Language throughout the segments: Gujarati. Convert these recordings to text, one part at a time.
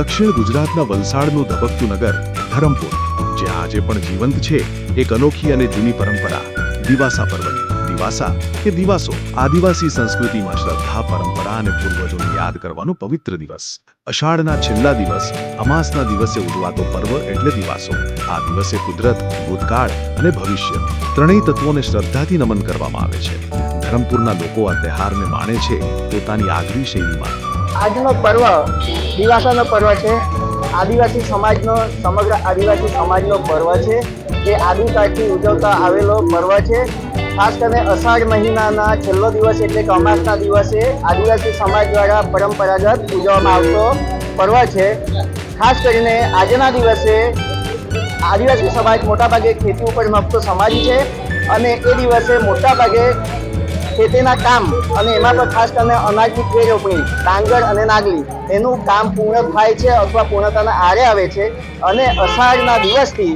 દક્ષિણ ગુજરાતના વલસાડનું ધબકતું નગર ધરમપુર જે આજે પણ જીવંત છે એક અનોખી અને જૂની પરંપરા. દિવાસા પર્વની દિવાસા કે દિવાસો આદિવાસી સંસ્કૃતિમાં શ્રદ્ધા, પરંપરા અને પૂર્વજોને યાદ કરવાનો પવિત્ર દિવસ. અષાઢના છેલ્લા દિવસ, અમાસના દિવસે ઉજવાતો પર્વ એટલે દિવાસો. આ દિવસે કુદરત, ભૂતકાળ અને ભવિષ્ય ત્રણેય તત્વોને શ્રદ્ધાથી નમન કરવામાં આવે છે. ધરમપુરના લોકો આ તહેવારને માણે છે પોતાની આગવી શૈલીમાં. આજનો પર્વ દિવાસાનો પર્વ છે. આદિવાસી સમાજનો, સમગ્ર આદિવાસી સમાજનો પર્વ છે. જે આદિકાળથી ઉજવતા આવેલો પર્વ છે. ખાસ કરીને અષાઢ મહિનાના છેલ્લો દિવસ એટલે કે અમાસના દિવસે આદિવાસી સમાજ દ્વારા પરંપરાગત ઉજવવામાં આવતો પર્વ છે. ખાસ કરીને આજના દિવસે આદિવાસી સમાજ મોટાભાગે ખેતી ઉપર નપતો સમાજ છે અને એ દિવસે મોટાભાગે ખેતીના કામ અને એમાં પણ ખાસ કરીને અનાજની ફેર રોપણી ડાંગર અને નાગલી. એનું કામ પૂર્ણ થાય છે અથવા પૂર્ણતાના આરે આવે છે અને અષાઢના દિવસથી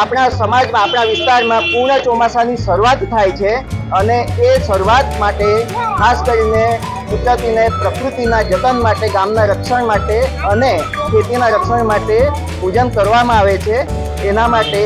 આપણા સમાજમાં, આપણા વિસ્તારમાં પૂર્ણ ચોમાસાની શરૂઆત થાય છે અને એ શરૂઆત માટે ખાસ કરીને કુદરતીને, પ્રકૃતિના જતન માટે, ગામના રક્ષણ માટે અને ખેતીના રક્ષણ માટે પૂજન કરવામાં આવે છે. એના માટે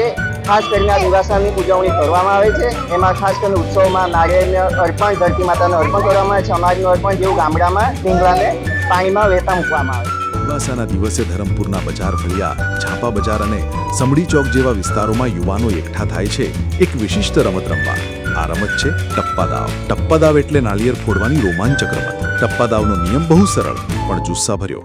ખાસ કરીને આ દિવાસાની ઉજવણી કરવામાં આવે છે. એમાં ખાસ કરીને ઉત્સવમાં નાળિયેરને અર્પણ, ધરતી માતાને અર્પણ કરવામાં આવે છે. અનાજનું અર્પણ જેવું ગામડામાં ટીંગલાને પાણીમાં વેતા મૂકવામાં આવે છે. દિવાસાના દિવસે ધરમપુરના બજાર ફળિયા છાપા બજાર અને સમડી ચોક જેવા વિસ્તારોમાં યુવાનો એકઠા થાય છે. એક વિશિષ્ટ રમત રમવા. આ રમત છે ટપ્પા દાવ. ટપ્પા દાવ એટલે નાળિયેર ફોડવાની રોમાંચક રમત. ટપ્પા દાવનો નિયમ બહુ સરળ, પણ જુસ્સાભર્યો.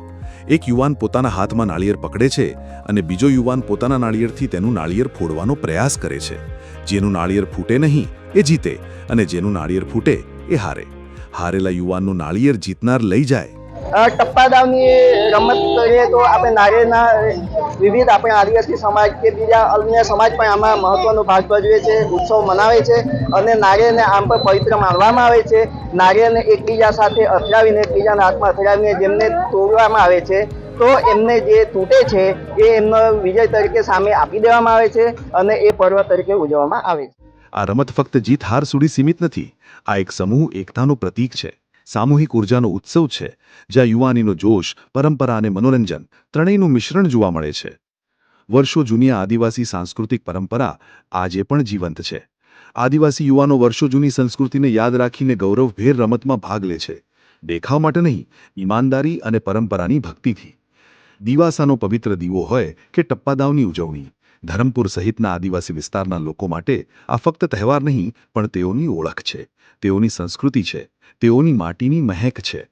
એક યુવાન પોતાના હાથમાં નાળિયેર પકડે છે અને બીજો યુવાન પોતાના નાળિયેરથી તેનું નાળિયેર ફોડવાનો પ્રયાસ કરે છે. જેનું નાળિયેર ફૂટે નહીં, એ જીતે અને જેનું નાળિયેર ફૂટે, એ હારે. હારેલા યુવાનનું નાળિયેર જીતનાર લઈ જાય અ, ટપ્પા દાવની રમત કરીએ તો આપણે નારિયેળના વિવિધ આપણે આદિવાસી સમાજ કે બીજા અન્ય સમાજ પણ આમાં મહત્વનો ભાગ ભજવે છે ઉત્સવ મનાવે છે અને નારિયેળને આમ પણ પવિત્ર માનવામાં આવે છે. નારિયેળને એકબીજા સાથે અથડાવીને એકબીજાના હાથમાં અથડાવીને જેમને તોડવામાં આવે છે તો એમને જે તૂટે છે એ એમનો વિજય તરીકે સામે આપી દેવામાં આવે છે અને એ પર્વ તરીકે ઉજવવામાં આવે છે. આ રમત ફક્ત જીત હાર સુધી સીમિત નથી આ એક સમૂહ એકતાનું પ્રતીક છે. સામૂહિક ઉર્જાનો ઉત્સવ છે, જ્યાં યુવાનીનો જોશ, પરંપરા અને મનોરંજન ત્રણેયનું મિશ્રણ જોવા મળે છે. વર્ષો જૂની આદિવાસી સાંસ્કૃતિક પરંપરા આજે પણ જીવંત છે. આદિવાસી યુવાનો વર્ષો જૂની સંસ્કૃતિને યાદ રાખીને ગૌરવભેર રમતમાં ભાગ લે છે. દેખાવ માટે નહીં, ઈમાનદારી અને પરંપરાની ભક્તિથી. દિવાસાનો પવિત્ર દીવો હોય કે ટપ્પાદાવની ઉજવણી. ધરમપુર સહિતના આદિવાસી વિસ્તારના લોકો માટે આ ફક્ત તહેવાર નહીં, પણ તેઓની ઓળખ છે. તેઓની સંસ્કૃતિ છે. તેઓની માટીની મહેક છે.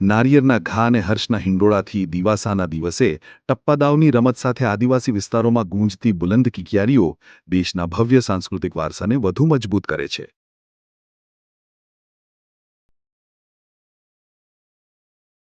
નારિયેરના ઘા અને હર્ષના હિંડોળાથી દિવાસાના દિવસે ટપ્પાદાવની રમત સાથે આદિવાસી વિસ્તારોમાં ગૂંજતી બુલંદ કિકિયારીઓ દેશના ભવ્ય સાંસ્કૃતિક વારસાને વધુ મજબૂત કરે છે.